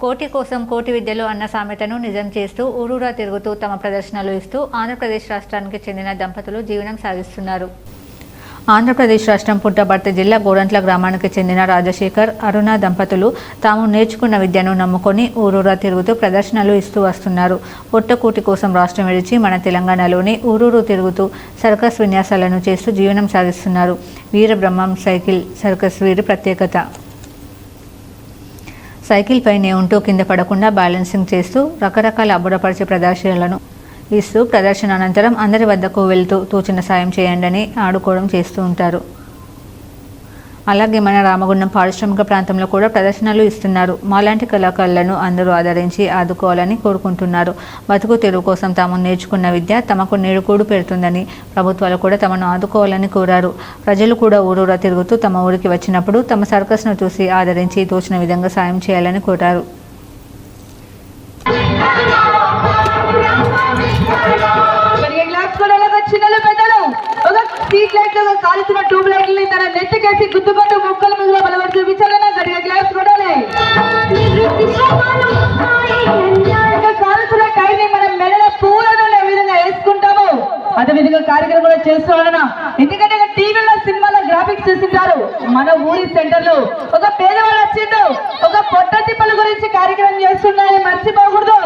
కోటి కోసం కోటి విద్యలు అన్న సామెతను నిజం చేస్తూ ఊరూరా తిరుగుతూ తమ ప్రదర్శనలు ఇస్తూ ఆంధ్రప్రదేశ్ రాష్ట్రానికి చెందిన దంపతులు జీవనం సాగిస్తున్నారు. ఆంధ్రప్రదేశ్ రాష్ట్రం పుట్టపర్తి జిల్లా గోరంట్ల గ్రామానికి చెందిన రాజశేఖర్ అరుణ దంపతులు తాము నేర్చుకున్న విద్యను నమ్ముకొని ఊరూరా తిరుగుతూ ప్రదర్శనలు ఇస్తూ వస్తున్నారు. పొట్టకూటి కోసం రాష్ట్రం విడిచి మన తెలంగాణలోని ఊరూరు తిరుగుతూ సర్కస్ విన్యాసాలను చేస్తూ జీవనం సాగిస్తున్నారు. వీరబ్రహ్మం సైకిల్ సర్కస్ వీరి ప్రత్యేకత. సైకిల్ పైనే ఉంటూ కింద పడకుండా బ్యాలెన్సింగ్ చేస్తూ రకరకాల అబ్బురపరిచే ప్రదర్శనలను ఇస్తూ ప్రదర్శన అనంతరం అందరి వద్దకు వెళ్తూ తోచిన సాయం చేయండి అని ఆడుకోవడం చేస్తూ ఉంటారు. అలాగే మన రామగుండం పారిశ్రామిక ప్రాంతంలో కూడా ప్రదర్శనలు ఇస్తున్నారు. మాలాంటి కళాకారులను అందరూ ఆదరించి ఆదుకోవాలని కోరుకుంటున్నారు. బతుకు తెరువు కోసం తాము నేర్చుకున్న విద్య తమకు నేడుకూడు పెడుతుందని ప్రభుత్వాలు కూడా తమను ఆదుకోవాలని కోరారు. ప్రజలు కూడా ఊరూరా తిరుగుతూ తమ ఊరికి వచ్చినప్పుడు తమ సర్కస్ను చూసి ఆదరించి తోచిన విధంగా సాయం చేయాలని కోరారు. కాలుతున్న ట్యూబ్ లైట్లని తన నెత్తికేసి గుద్దుకుంటూ ముక్కల మీద బలవడి చూపించాలన్నా గడిగా గ్లాస్ కొడాలి ఇంకా కాలుతున్న టైర్ని మనం మెడల పూలను విధంగా వేసుకుంటామో. అదే విధంగా కార్యక్రమం కూడా చేసుకోవాలన్నా ఎందుకంటే టీవీలో సినిమాలో గ్రాఫిక్స్ చూసింటారు మన ఊరి సెంటర్లో ఒక పేదవాళ్ళు వచ్చిండు. ఒక పొట్ట తిప్పల గురించి కార్యక్రమం చేస్తున్నారని మర్చిపోకూడదు.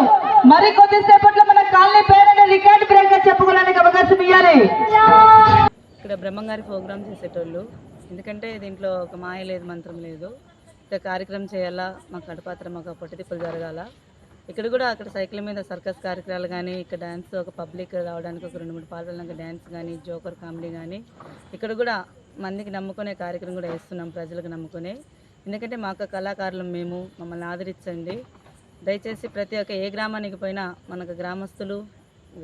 మరి కొద్దిసేపట్లో మన కాలనీ పేరు రికార్డ్ బ్రేక్గా చెప్పుకోవడానికి అవకాశం ఇవ్వాలి ఇక్కడ బ్రహ్మంగారి ప్రోగ్రామ్ చేసేటోళ్ళు. ఎందుకంటే దీంట్లో ఒక మాయ లేదు మంత్రం లేదు. ఇక్కడ కార్యక్రమం చేయాలా? మాకు కడపాత్ర మాకు పొట్టితిప్పులు జరగాల? ఇక్కడ కూడా అక్కడ సైకిల్ మీద సర్కస్ కార్యక్రమాలు కానీ ఇక్కడ డ్యాన్స్ ఒక పబ్లిక్ రావడానికి ఒక రెండు మూడు పాటలకు డ్యాన్స్ కానీ జోకర్ కామెడీ కానీ ఇక్కడ కూడా మందికి నమ్ముకునే కార్యక్రమం కూడా వేస్తున్నాం ప్రజలకు నమ్ముకునే. ఎందుకంటే మాకు కళాకారులు మేము మమ్మల్ని ఆదరించండి. దయచేసి ప్రతి ఒక్క ఏ గ్రామానికి పోయినా మనకు గ్రామస్తులు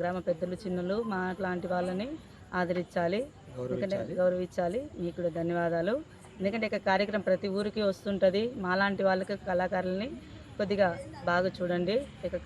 గ్రామ పెద్దలు చిన్నలు మా లాంటి వాళ్ళని ఆదరించాలి. ఎందుకంటే గౌరవించాలి. మీకు కూడా ధన్యవాదాలు. ఎందుకంటే ఇక కార్యక్రమం ప్రతి ఊరికి వస్తుంటుంది. మాలాంటి వాళ్ళకి కళాకారులని కొద్దిగా బాగా చూడండి. ఇక